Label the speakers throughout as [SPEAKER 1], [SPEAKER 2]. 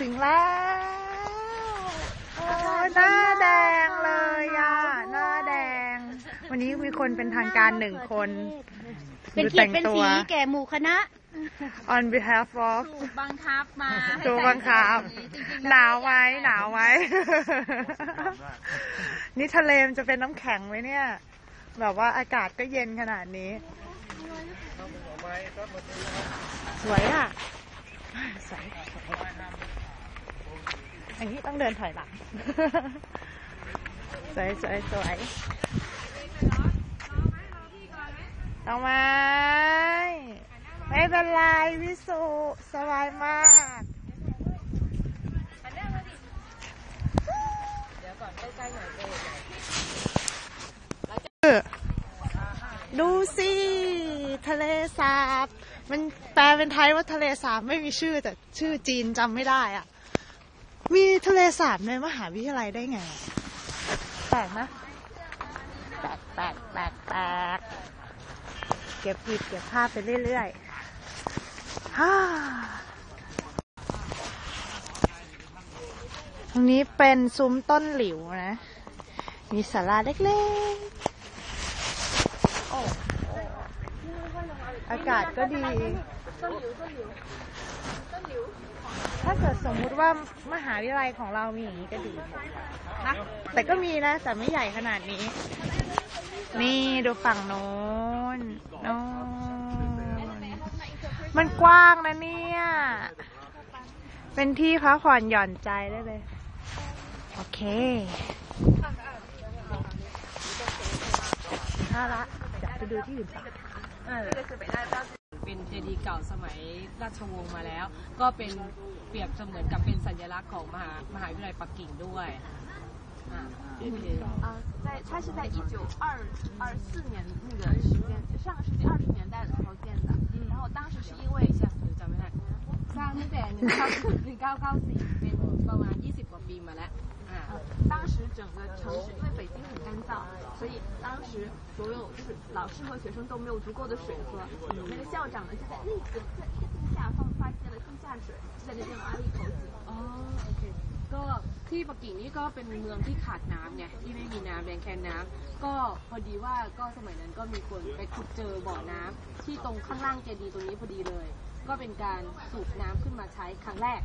[SPEAKER 1] ถึงแล้วโอ้ยหน้าแดงเลยอะหน้าแดง วันนี้มีคนเป็นทางการหนึ่งคน
[SPEAKER 2] เป็น
[SPEAKER 1] ดู
[SPEAKER 2] ขี
[SPEAKER 1] แต่
[SPEAKER 2] ด
[SPEAKER 1] ง
[SPEAKER 2] เป็น
[SPEAKER 1] ตัว
[SPEAKER 2] สีแก่หมู่คณะ
[SPEAKER 1] on behalf of
[SPEAKER 3] ถูกบังคับมาให้
[SPEAKER 1] ตัว
[SPEAKER 3] ใส่
[SPEAKER 1] บังคับ
[SPEAKER 3] แบบนี้จริงๆ
[SPEAKER 1] หนาวไหมหนาวไหม นี่ทะเลมันจะเป็นน้ำแข็งไหมเนี่ย แบบว่าอากาศก็เย็นขนาดนี้ สวยอะ สวย อันนี้ต้องเดินถอยหลัง สวยสวยสวยเอาไหมไม่เป็นไรพี่สุสบายมากดูสิ ทะเลสาบ มันแปลเป็นไทยว่าทะเลสาบไม่มีชื่อแต่ชื่อจีนจำไม่ได้อะ มีทะเลสาบในมหาวิทยาลัยได้ไงอะแปลกนะแปลกแปลกแปลกแปลกเก็บผิดเก็บภาพไปเรื่อยๆฮ่าตรงนี้เป็นซุ้มต้นหลิวนะ มีศาลาเล็กๆโอ้อากาศก็ดี ถ้าเกิดสมมุติว่ามหาวิทยาลัยของเรามีอย่างนี้ก็ดีนะแต่ก็มีนะแต่ไม่ใหญ่ขนาดนี้ นี่ดูฝั่งโน้นโน้นมันกว้างนะเนี่ย เป็นที่พักผ่อนหย่อนใจได้เลย โอเคถ้าละจะไปดูที่อื่นต่อ
[SPEAKER 3] เป็นเจดีย์เก่าสมัยราชวงศ์มาแล้ว ก็เป็นเปรียบเสมือนกับเป็นสัญลักษณ์ของมหามหาวิทยาลัยปักกิ่งด้วยอ่าโอเค
[SPEAKER 4] 啊，在它是在一九二二四年那个时间，上个世纪二十年代的时候建的。然后当时是因为
[SPEAKER 3] ใช่หนูจำไม่ได้สร้างตั้งแต่หนึ่งเก้าหนึ่งเก้าเก้าสี่เป็นประมาณยี่สิบกว่าปีมาแล้วอ่า
[SPEAKER 4] 当时整个城市因为北京很干燥， 所以当时所有就是老师和学生都没有足够的水喝。那个校长呢就在那个在地下放发现了地下水，就在那边挖了一口井。
[SPEAKER 3] อ๋อโอเค ก็ที่ปักกิ่งนี่ก็เป็นเมืองที่ขาดน้ำไงที่ไม่มีน้ำแรงแคนน้ำก็พอดีว่าก็สมัยนั้นก็มีคนไปขุดเจอบ่อน้ำที่ตรงข้างล่างเจดีย์ตรงนี้พอดีเลย ก็เป็นการสูบน้ำขึ้นมาใช้ครั้งแรก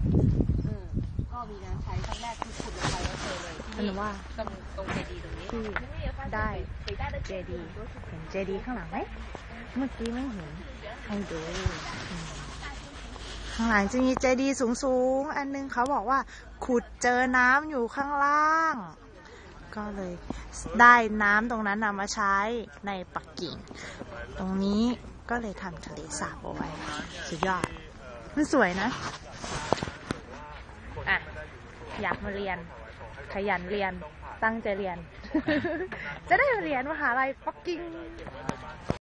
[SPEAKER 3] เออก็มีน้ำใช้ครั้งแรกที่ขุดลงไปแล้วเจอเลยที่
[SPEAKER 1] อัน
[SPEAKER 3] นี่
[SPEAKER 1] นั้นว่า
[SPEAKER 3] ตรงตรงเจดีย์ตรงนี้
[SPEAKER 1] ที่ ได้เจดีย์เห็นเจดีย์ข้างหลังไหมเมื่อกี้ไม่เห็นให้ดูข้างหลังจะมีเจดีย์สูงๆ อันนึงเขาบอกว่า ขุดเจอน้ำอยู่ข้างล่าง ก็เลยได้น้ำตรงนั้นนำมาใช้ในปักกิ่ง ตรงนี้ก็เลยทำทะเลสาบเอาไว้ สุดยอด มันสวยนะ อะ อยากมาเรียน ขยันเรียนตั้งใจเรียน จะได้เรียนมหาลัยปักกิ่ง